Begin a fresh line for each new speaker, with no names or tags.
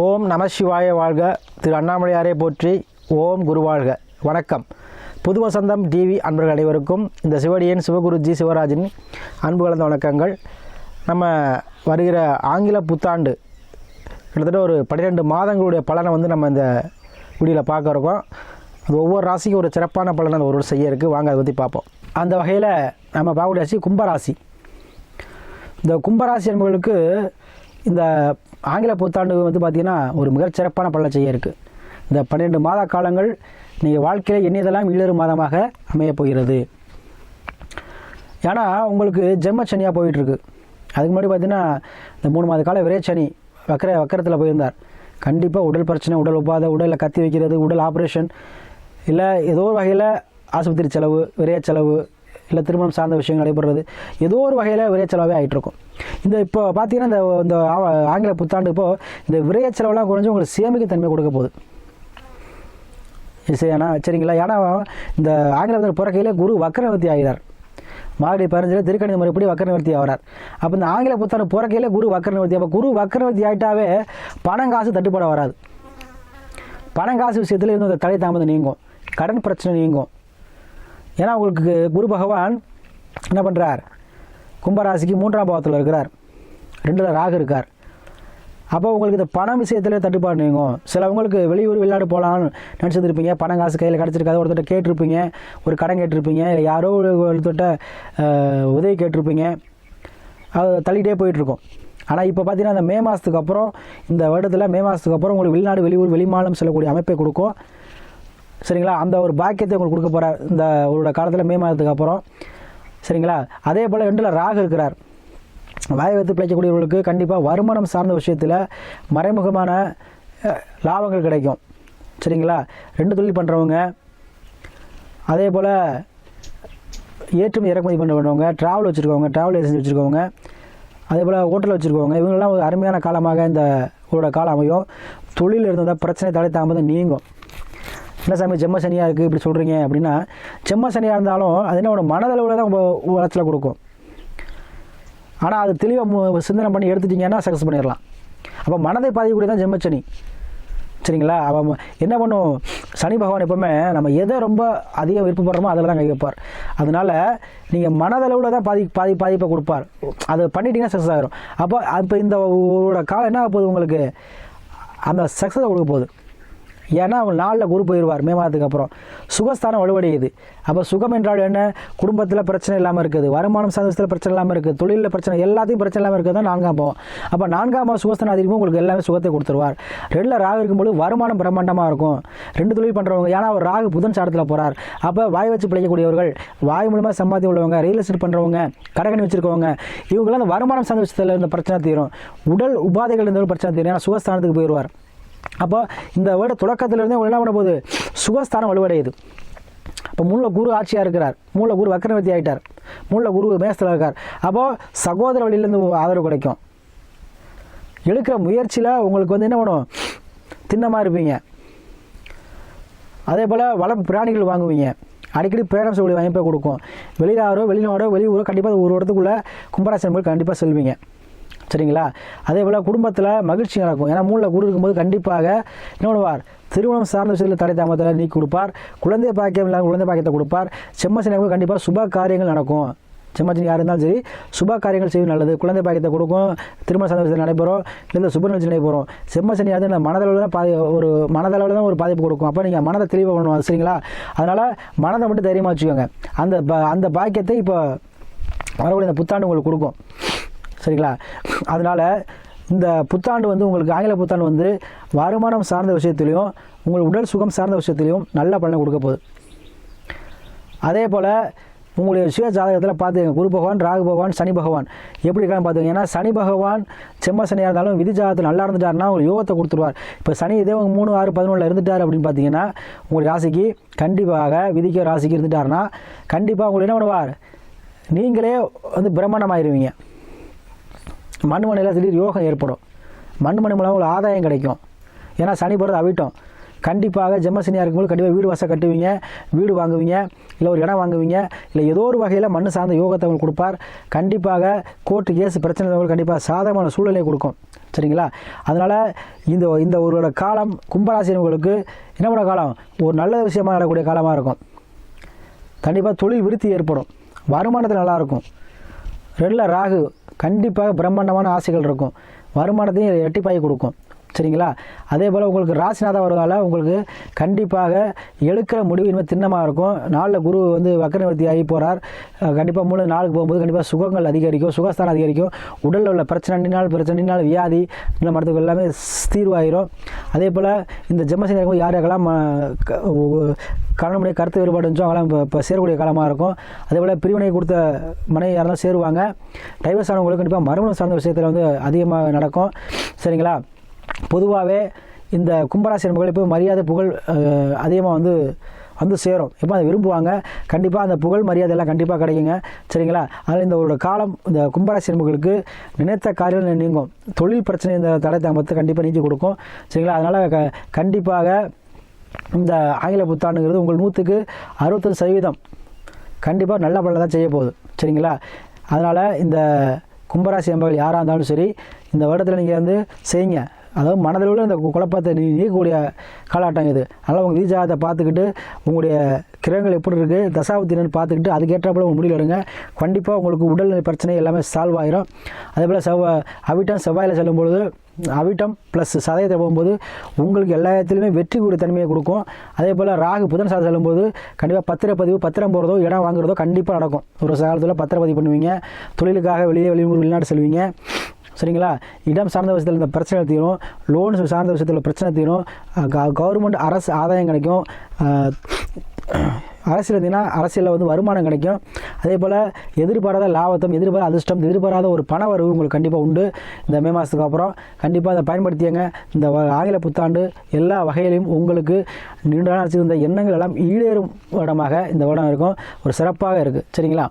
ஓம் நம சிவாய வாழ்க. திரு அண்ணாமலையாரை போற்றி. ஓம் குருவாழ்க வணக்கம். புது வசந்தம் டிவி அன்பர்கள் அனைவருக்கும் இந்த சிவடியன் சிவகுருஜி சிவராஜின் அன்பு கலந்த வணக்கங்கள். நம்ம வருகிற ஆங்கில புத்தாண்டு கிட்டத்தட்ட ஒரு பன்னிரெண்டு மாதங்களுடைய பலனை வந்து நம்ம இந்த வீடியோவில் பார்க்க இருக்கோம். அது ஒவ்வொரு ராசிக்கும் ஒரு சிறப்பான பலனை ஒரு ஒரு செய்ய இருக்குது வாங்க அதை பற்றி பார்ப்போம். அந்த வகையில் நம்ம பார்க்கக்கூடிய ராசி கும்பராசி. இந்த கும்பராசி என்பவர்களுக்கு இந்த ஆங்கில புத்தாண்டு வந்து பார்த்திங்கன்னா ஒரு மிகச்சிறப்பான சிறப்பான செய்ய இருக்குது இந்த பன்னிரெண்டு மாத காலங்கள் நீங்கள் வாழ்க்கையில் எண்ணியதெல்லாம் ஈழறு மாதமாக அமையப் போகிறது. ஏன்னா உங்களுக்கு ஜெம்மச்சனியாக சனியாக போயிட்டுருக்கு. அதுக்கு முன்னாடி பார்த்தீங்கன்னா இந்த மூணு மாத கால விரைச்சனி வக்கர வக்கரத்தில் போயிருந்தார். கண்டிப்பாக உடல் பிரச்சனை உடல் உபாதை உடலில் கத்தி வைக்கிறது உடல் ஆப்ரேஷன் இல்லை ஏதோ ஒரு வகையில் ஆஸ்பத்திரி செலவு விரைய செலவு இல்லை திருமணம் சார்ந்த விஷயங்கள் நடைபெறுறது. ஏதோ ஒரு வகையில் விரைய செலவே ஆகிட்டுருக்கும் இந்த இப்போ பார்த்தீங்கன்னா இந்த இந்த ஆங்கில புத்தாண்டு இப்போது இந்த விரைய செலவெல்லாம் குறைஞ்சு உங்களுக்கு சேமிக்க தன்மை கொடுக்க போகுது. சரி சரிங்களா? ஏன்னா இந்த ஆங்கிலத்தில் பிறக்கையிலே குரு வக்கரவர்த்தி ஆகிறார். மார்கழி பதினஞ்சில் திருக்கணித முறைப்படி வக்கரவர்த்தி ஆகிறார் அப்போ இந்த ஆங்கில புத்தாண்டு பிறக்கையிலே குரு வக்கரவர்த்தி அப்போ குரு வக்கரவர்த்தி ஆகிட்டாவே பணம் காசு தட்டுப்பாடு வராது. பணம் காசு விஷயத்தில் இருந்து தலை தடை தாமதம் நீங்கும். கடன் பிரச்சனை நீங்கும். ஏன்னா உங்களுக்கு குரு பகவான் என்ன பண்ணுறார் கும்பராசிக்கு மூன்றாம் பாவத்தில் இருக்கிறார். ரெண்டில் ராகு இருக்கார். அப்போ உங்களுக்கு இந்த பணம் விஷயத்தில் தட்டுப்பாடு நீங்கும். சிலவங்களுக்கு வெளியூர் வெளிநாடு போகலான்னு நினச்சிட்டு இருப்பீங்க பணம் காசு கையில் கிடச்சிருக்காது. ஒருத்தட்ட கேட்டிருப்பீங்க. ஒரு கடன் கேட்டிருப்பீங்க. இல்லை யாரோ ஒரு ஒருத்தர்ட்ட உதவி கேட்டிருப்பீங்க. அது தள்ளிகிட்டே போயிட்டுருக்கும். ஆனால் இப்போ பார்த்தீங்கன்னா இந்த மே மாதத்துக்கு அப்புறம் இந்த வருடத்தில் மே மாதத்துக்கு அப்புறம் உங்களுக்கு வெளிநாடு வெளியூர் வெளிமாநிலம் செல்லக்கூடிய அமைப்பை கொடுக்கும். சரிங்களா? அந்த ஒரு பாக்கியத்தை உங்களுக்கு கொடுக்க போகிறார் இந்த அவரோட காலத்தில் மே மாதத்துக்கு அப்புறம். சரிங்களா? அதே போல் ரெண்டில் ராகு இருக்கிறார். வாய் வைத்து பிழைக்கக்கூடியவர்களுக்கு கண்டிப்பாக வருமானம் சார்ந்த விஷயத்தில் மறைமுகமான லாபங்கள் கிடைக்கும். சரிங்களா? ரெண்டு தொழில் பண்ணுறவங்க அதே போல் ஏற்றுமதி இறக்குமதி பண்ணுறவங்க ட்ராவல் வச்சுருக்கவங்க ட்ராவல் ஏஜென்சி வச்சுருக்கவங்க அதே போல் ஹோட்டல் வச்சுருக்கவங்க இவங்கெல்லாம் ஒரு அருமையான காலமாக இந்த உங்களோட காலம் அமையும். தொழில் இருந்தால் பிரச்சனை தடை தாமதம் நீங்கும். என்ன சாமி ஜெம்ம சனியாக இருக்குது இப்படி சொல்கிறீங்க அப்படின்னா ஜெம்ம சனியாக இருந்தாலும் அது என்ன ஒரு மனதளவில் தான் உங்கள் உளைச்சலை கொடுக்கும். ஆனால் அது தெளிவாக சிந்தனை பண்ணி எடுத்துட்டீங்கன்னா சக்ஸஸ் பண்ணிடலாம். அப்போ மனதை பாதிக்கக்கூடிய தான் ஜெம்மச்சனி சரிங்களா? அவன் என்ன பண்ணும்? சனி பகவான் எப்பவுமே நம்ம எதை ரொம்ப அதிகம் விருப்பப்படுறோமோ அதில் தான் கை வைப்பார். அதனால நீங்கள் மனதளவில் தான் பாதி பாதி பாதிப்பை கொடுப்பார். அதை பண்ணிட்டீங்கன்னா சக்ஸஸ் ஆகிரும் அப்போ அப்போ இந்த ஒரு காலம் என்ன ஆக போகுது உங்களுக்கு? அந்த சக்ஸஸை கொடுக்க போகுது. ஏன்னா அவங்க நாளில் குரு போயிடுவார் மே மாதத்துக்கு அப்புறம். சுகஸ்தானம் வலுவடையுது. அப்போ சுகம் என்றால் என்ன? குடும்பத்தில் பிரச்சனை இல்லாமல் இருக்குது. வருமானம் சந்தோஷத்தில் பிரச்சனை இல்லாமல் இருக்குது தொழிலில் பிரச்சனை எல்லாத்தையும் பிரச்சனை இல்லாமல் இருக்குது தான் நான்காம் பாவம். அப்போ நான்காம் பாவம் சுகஸ்தானம் அதிகமாக உங்களுக்கு எல்லாமே சுகத்தை கொடுத்துருவார். ரெண்டில் ராகு இருக்கும்போது வருமானம் பிரம்மாண்டமாக இருக்கும். ரெண்டு தொழில் பண்ணுறவங்க ஏன்னா அவர் ராகு புதன் சாரத்தில் போகிறார் அப்போ வாய் வச்சு பிழைக்கக்கூடியவர்கள் வாய் மூலமாக சம்பாதி உள்ளவங்க ரியல் எஸ்டேட் பண்ணுறவங்க கடகணி வச்சுருக்கவங்க இவங்களாம் அந்த வருமானம் சார்ந்த விஷயத்தில் இருந்த பிரச்சனை தீரும். உடல் உபாதைகள் இருந்த பிரச்சனை தீரும். ஏன்னா சுகஸ்தானத்துக்கு போயிடுவார் அப்போ இந்த வருட தொடக்கத்திலிருந்தே உங்களுக்கு என்ன பண்ண போகுது? சுகஸ்தானம் வலுவடையுது. அப்போ மூல குரு ஆட்சியாக இருக்கிறார். மூல குரு வக்கரவர்த்தி ஆகிட்டார் மூல குரு மேசத்தில் இருக்கார். அப்போது சகோதர வழியிலேருந்து ஆதரவு கிடைக்கும். எடுக்கிற முயற்சியில் உங்களுக்கு வந்து என்ன பண்ணும்? திண்ணமாக இருப்பீங்க. அதே போல் வளர்ப்பு பிராணிகள் வாங்குவீங்க. அடிக்கடி பிரயாணம் செய்யக்கூடிய வாய்ப்பை கொடுக்கும். வெளிநாடோ வெளிநாடோ வெளியூரோ கண்டிப்பாக ஒரு இடத்துக்குள்ளே கும்பராசி போய் கண்டிப்பாக செல்வீங்க. சரிங்களா? அதே போல் குடும்பத்தில் மகிழ்ச்சி நடக்கும். ஏன்னா மூணில் குரு இருக்கும்போது கண்டிப்பாக என்ன பண்ணுவார்? திருமணம் சார்ந்த விஷயத்தில் தடை தாமதத்தில் நீக்கி கொடுப்பார். குழந்தை பாக்கியம் இல்லாமல் குழந்தை பாக்கியத்தை கொடுப்பார். செம்மசனி கண்டிப்பாக சுப காரியங்கள் நடக்கும். சிம்மாச்சினி யார் இருந்தாலும் சரி சுப காரியங்கள் செய்வது நல்லது. குழந்தை பாக்கியத்தை கொடுக்கும். திருமண சந்தோஷத்தில் விஷயத்தில் நடைபெறும். இல்லை சுப நிகழ்ச்சி நடைபெறும். செம்மசனி அது இந்த மனதளவில் தான் பாதி ஒரு மனதளவில் தான் ஒரு பாதிப்பு கொடுக்கும். அப்போ நீங்கள் மனதை தெளிவாக பண்ணணும் சரிங்களா? அதனால் மனதை மட்டும் தைரியமாக வச்சுக்கோங்க. அந்த அந்த பாக்கியத்தை இப்போ வரக்கூடிய இந்த புத்தாண்டு உங்களுக்கு கொடுக்கும். சரிங்களா? அதனால் இந்த புத்தாண்டு வந்து உங்களுக்கு ஆங்கில புத்தாண்டு வந்து வருமானம் சார்ந்த விஷயத்திலையும் உங்கள் உடல் சுகம் சார்ந்த விஷயத்திலையும் நல்ல பலனை கொடுக்க போகுது. அதே போல் உங்களுடைய சுய ஜாதகத்தில் பார்த்துங்க குரு பகவான் ராகு பகவான் சனி பகவான். எப்படி இருக்கான்னு பார்த்துங்க ஏன்னா சனி பகவான் செம்ம சனியாக இருந்தாலும் விதி ஜாதகத்தில் நல்லா இருந்துட்டாருன்னா உங்களுக்கு யோகத்தை கொடுத்துருவார். இப்போ சனி இதே உங்கள் மூணு ஆறு பதினொன்றில் இருந்துட்டார் அப்படின்னு பார்த்தீங்கன்னா உங்கள் ராசிக்கு கண்டிப்பாக விதிக்க ராசிக்கு இருந்துட்டாருன்னா கண்டிப்பாக உங்களுக்கு என்ன பண்ணுவார்? நீங்களே வந்து பிரம்மாண்டமாயிருவீங்க. மண் மனையில் திடீர் யோகம் ஏற்படும். மண் மனை மூலம் உங்களுக்கு ஆதாயம் கிடைக்கும். ஏன்னா சனி போகிறது அவிட்டோம். கண்டிப்பாக ஜெம்மசனியாக இருக்கும்போது கண்டிப்பாக வீடு வாசல் கட்டுவீங்க வீடு வாங்குவீங்க இல்லை ஒரு இடம் வாங்குவீங்க இல்லை ஏதோ ஒரு வகையில் மண் சார்ந்த யோகத்தை உங்களுக்கு கொடுப்பார். கண்டிப்பாக கோர்ட்டு கேஸ் பிரச்சனை உங்களுக்கு கண்டிப்பாக சாதகமான சூழ்நிலையை கொடுக்கும். சரிங்களா? அதனால் இந்த இந்த ஒருவரோட காலம் கும்பராசினவங்களுக்கு என்ன பண்ண காலம்? ஒரு நல்ல விஷயமா நடக்கக்கூடிய காலமாக இருக்கும். கண்டிப்பாக தொழில் விருத்தி ஏற்படும். வருமானத்தில் நல்லாயிருக்கும் ரெண்டில் ராகு. கண்டிப்பாக பிரம்மாண்டமான ஆசைகள் இருக்கும். வருமானத்தையும் எட்டிப்பாகி கொடுக்கும். சரிங்களா? அதே போல் உங்களுக்கு ராசிநாதம் வருவதால் உங்களுக்கு கண்டிப்பாக எடுக்கிற முடிவு இனிமேல் திண்ணமாக இருக்கும். நாளில் குரு வந்து வக்கரவர்த்தி ஆகி போகிறார் கண்டிப்பாக மூணு நாளுக்கு போகும்போது கண்டிப்பாக சுகங்கள் அதிகரிக்கும். சுகஸ்தானம் அதிகரிக்கும். உடலில் உள்ள பிரச்சனை பிரச்சனைனால் நாள் பிரச்சனை நாள் வியாதி இந்த மரத்துக்கு எல்லாமே தீர்வாயிரும். அதே போல் இந்த ஜெம்மசனி இருக்கும்போது யார் யாரெல்லாம் கணவனுடைய கருத்து வேறுபாடு இருந்துச்சோ அவங்களாம் இப்போ இப்போ சேரக்கூடிய காலமாக இருக்கும். அதே போல் பிரிவினை கொடுத்த மனைவி யாரெல்லாம் சேருவாங்க? டைவர்ஸ் ஆனவங்களுக்கு கண்டிப்பாக மறுமணம் சார்ந்த விஷயத்தில் வந்து அதிகமாக நடக்கும். சரிங்களா? பொதுவாகவே இந்த கும்பராசி நண்பர்கள் இப்போ மரியாதை புகழ் அதிகமாக வந்து வந்து சேரும். இப்போ அதை விரும்புவாங்க? கண்டிப்பாக அந்த புகழ் மரியாதை எல்லாம் கண்டிப்பாக கிடைக்குங்க. சரிங்களா? அதில் இந்த ஒரு காலம் இந்த கும்பராசி நண்பர்களுக்கு நினைத்த காரியம் நீங்கும். தொழில் பிரச்சனை இந்த தடை தாமத்தை கண்டிப்பாக நீக்கி கொடுக்கும். சரிங்களா? அதனால் க கண்டிப்பாக இந்த ஆங்கில புத்தாண்டுங்கிறது உங்கள் நூற்றுக்கு அறுபத்தஞ்சு சதவீதம். கண்டிப்பாக நல்ல பலனை தான் செய்ய போகுது. சரிங்களா? அதனால் இந்த கும்பராசி அம்பர்கள் யாராக இருந்தாலும் சரி இந்த வருடத்தில் நீங்கள் வந்து செய்யுங்க. அதாவது மனதில் உள்ள இந்த குழப்பத்தை நீ நீக்கக்கூடிய காலாட்டம் இது. அதனால் உங்கள் வீஜாகத்தை பார்த்துக்கிட்டு உங்களுடைய கிரகங்கள் எப்படி இருக்குது தசாபத்தினு பார்த்துக்கிட்டு அதுக்கேற்றாப்புல உங்கள் முடிவு எடுங்க. கண்டிப்பாக உங்களுக்கு உடல்நிலை பிரச்சனை எல்லாமே சால்வ் ஆயிரும். அதே போல் செவ்வ அவிட்டம் செவ்வாயில் செல்லும்பொழுது அவிட்டம் ப்ளஸ் சதயத்தை போகும்போது உங்களுக்கு எல்லா இடத்துலையுமே வெற்றி கூடிய தன்மையை கொடுக்கும். அதே போல் ராகு புதன் சாதம் செல்லும்போது கண்டிப்பாக பத்திரப்பதிவு பத்திரம் போகிறதோ இடம் வாங்குறதோ கண்டிப்பாக நடக்கும். ஒரு காலத்தில் பத்திரப்பதிவு பண்ணுவீங்க. தொழிலுக்காக வெளியே வெளியூர் வெளிநாடு செல்வீங்க. சரிங்களா? இடம் சார்ந்த விஷயத்தில் இந்த பிரச்சனை தீரும். லோன்ஸ் சார்ந்த விஷயத்தில் பிரச்சனை தீரும். கவர்மெண்ட் அரசு ஆதாயம் கிடைக்கும். அரசியல் இருந்தீங்கன்னா அரசியலில் வந்து வருமானம் கிடைக்கும். அதே போல் எதிர்பாராத லாபத்தம் எதிர்பாராத அதிர்ஷ்டம் எதிர்பாராத ஒரு பண வரவு உங்களுக்கு கண்டிப்பாக உண்டு. இந்த மே மாதத்துக்கு அப்புறம் கண்டிப்பாக அதை பயன்படுத்தியங்க இந்த ஆங்கில புத்தாண்டு எல்லா வகையிலையும் உங்களுக்கு நீண்ட நாள் எண்ணங்கள் எல்லாம் ஈடேறும் வருடமாக இந்த வருடம் இருக்கும். ஒரு சிறப்பாக இருக்குது சரிங்களா?